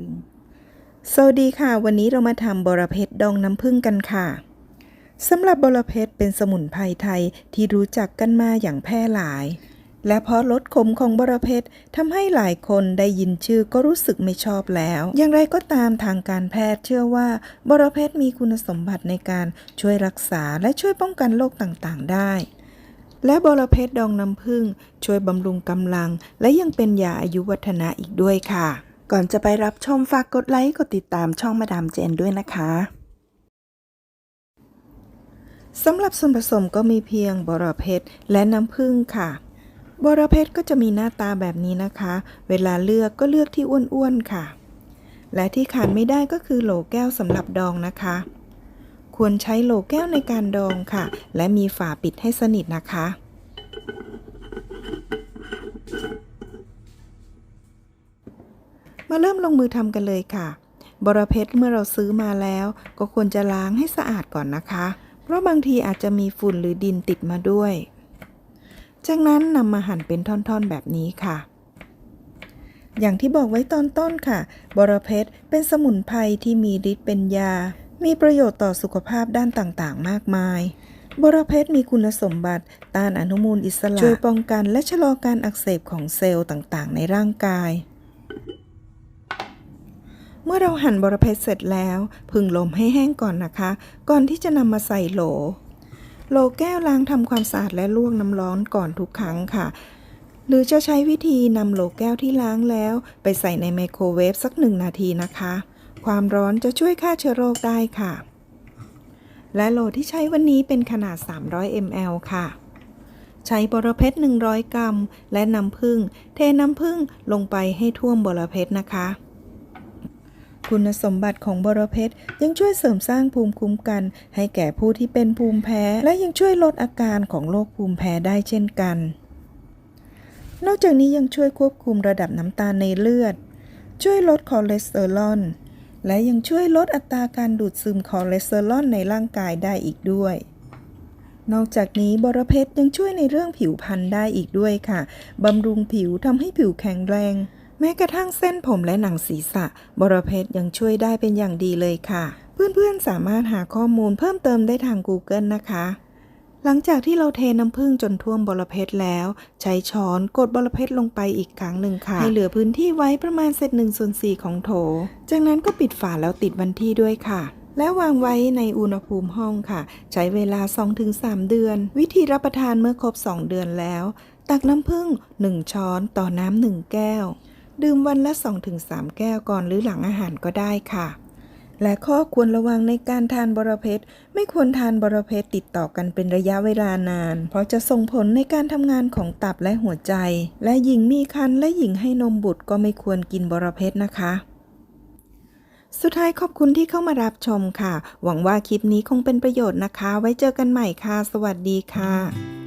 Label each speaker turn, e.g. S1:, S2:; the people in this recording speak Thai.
S1: พึ่งสวัสดีค่ะ วันนี้เรามาทำบระเพชรดองน้ำผึ้งกันค่ะสำหรับบระเพชรเป็นสมุนไพรไทยที่รู้จักกันมาอย่างแพร่หลาย และเพราะรสขมของบระเพชรทำให้หลายคนได้ยินชื่อก็รู้สึกไม่ชอบแล้ว อย่างไรก็ตามทางการแพทย์เชื่อว่าบระเพชรมีคุณสมบัติในการช่วยรักษาและช่วยป้องกันโรคต่างๆ ได้และบระเพชรดองน้ำผึ้งช่วยบำรุงกำลัง และยังเป็นยาอายุวัฒนะอีกด้วยค่ะ ก่อนจะไปรับชมฝากกดไลค์กดติดตามช่องมาดามเจนด้วยนะคะสำหรับส่วนผสมก็มีเพียงบอระเพชรและน้ำผึ้งค่ะบอระเพชรก็จะมีหน้าตาแบบนี้นะคะ เวลาเลือกก็เลือกที่อ้วนๆค่ะ และที่ขาดไม่ได้ก็คือโหลแก้วสำหรับดองนะคะ ควรใช้โหลแก้วในการดองค่ะ และมีฝาปิดให้สนิทนะคะ มาเริ่มลงมือทำกันเลยค่ะ บรเพชรเมื่อเราซื้อมาแล้ว ก็ควรจะล้างให้สะอาดก่อนนะคะ เพราะบางทีอาจจะมีฝุ่นหรือดินติดมาด้วย จากนั้นนำมาหั่นเป็นท่อนๆแบบนี้ค่ะ อย่างที่บอกไว้ตอนต้นค่ะ บรเพชรเป็นสมุนไพรที่มีฤทธิ์เป็นยา มีประโยชน์ต่อสุขภาพด้านต่างๆ มากมายบรเพชรมีคุณสมบัติต้านอนุมูลอิสระ ช่วยป้องกันและชะลอการอักเสบของเซลล์ต่างๆ ในร่างกาย เมื่อเราหั่นบรเพชรเสร็จแล้ว พึงลมให้แห้งก่อนนะคะ ก่อนที่จะนำมาใส่โหล โหลแก้วล้างทำความสะอาดและลวกน้ำร้อนก่อนทุกครั้งค่ะ หรือจะใช้วิธีนำโหลแก้วที่ล้างแล้ว ไปใส่ในไมโครเวฟสักหนึ่งนาทีนะคะ ความร้อนจะช่วยฆ่าเชื้อโรคได้ค่ะ และโหลที่ใช้วันนี้เป็นขนาด 300 ml ค่ะใช้บรเพชร100 กรัม และน้ำผึ้งเทน้ำผึ้งลงไปให้ท่วมบรเพชรนะคะ คุณสมบัติของบรเพชรยังช่วยเสริมสร้างภูมิคุ้มกัน ให้แก่ผู้ที่เป็นภูมิแพ้ และยังช่วยลดอาการของโรคภูมิแพ้ได้เช่นกัน นอกจากนี้ยังช่วยควบคุมระดับน้ำตาลในเลือด ช่วยลดคอเลสเตอรอลและยังช่วยลดอัตราการดูดซึมคอเลสเตอรอลในร่างกายได้อีกด้วย นอกจากนี้บรเพชรยังช่วยในเรื่องผิวพรรณได้อีกด้วยค่ะ บำรุงผิวทำให้ผิวแข็งแรง แม้กระทั่งเส้นผมและหนังศีรษะ บรเพชรยังช่วยได้เป็นอย่างดีเลยค่ะ เพื่อนๆสามารถหาข้อมูลเพิ่มเติมได้ทาง Google นะคะ หลังจากที่เราเทน้ำผึ้งจนท่วมบรเพชรแล้ว ใช้ช้อนกดบรเพชรลงไปอีกครั้งหนึ่งค่ะ ให้เหลือพื้นที่ไว้ประมาณเศษหนึ่งส่วนสี่ของโถ จากนั้นก็ปิดฝาแล้วติดวันที่ด้วยค่ะและวางไว้ในอุณหภูมิห้องค่ะ ใช้เวลา 2-3 เดือน วิธีรับประทานเมื่อครบ 2 เดือนแล้ว ตักน้ำผึ้ง1 ช้อนต่อน้ำ1แก้ว ดื่มวันละ 2-3 แก้วก่อนหรือหลังอาหารก็ได้ค่ะ และข้อควรระวังในการทานบรเพชรไม่ควรทานบรเพชรติดต่อกันเป็นระยะเวลานาน เพราะจะส่งผลในการทำงานของตับและหัวใจ และหญิงมีครรภ์และหญิงให้นมบุตรก็ไม่ควรกินบรเพชรนะคะสุดท้ายขอบคุณที่เข้ามารับชมค่ะ หวังว่าคลิปนี้คงเป็นประโยชน์นะคะ ไว้เจอกันใหม่ค่ะ สวัสดีค่ะ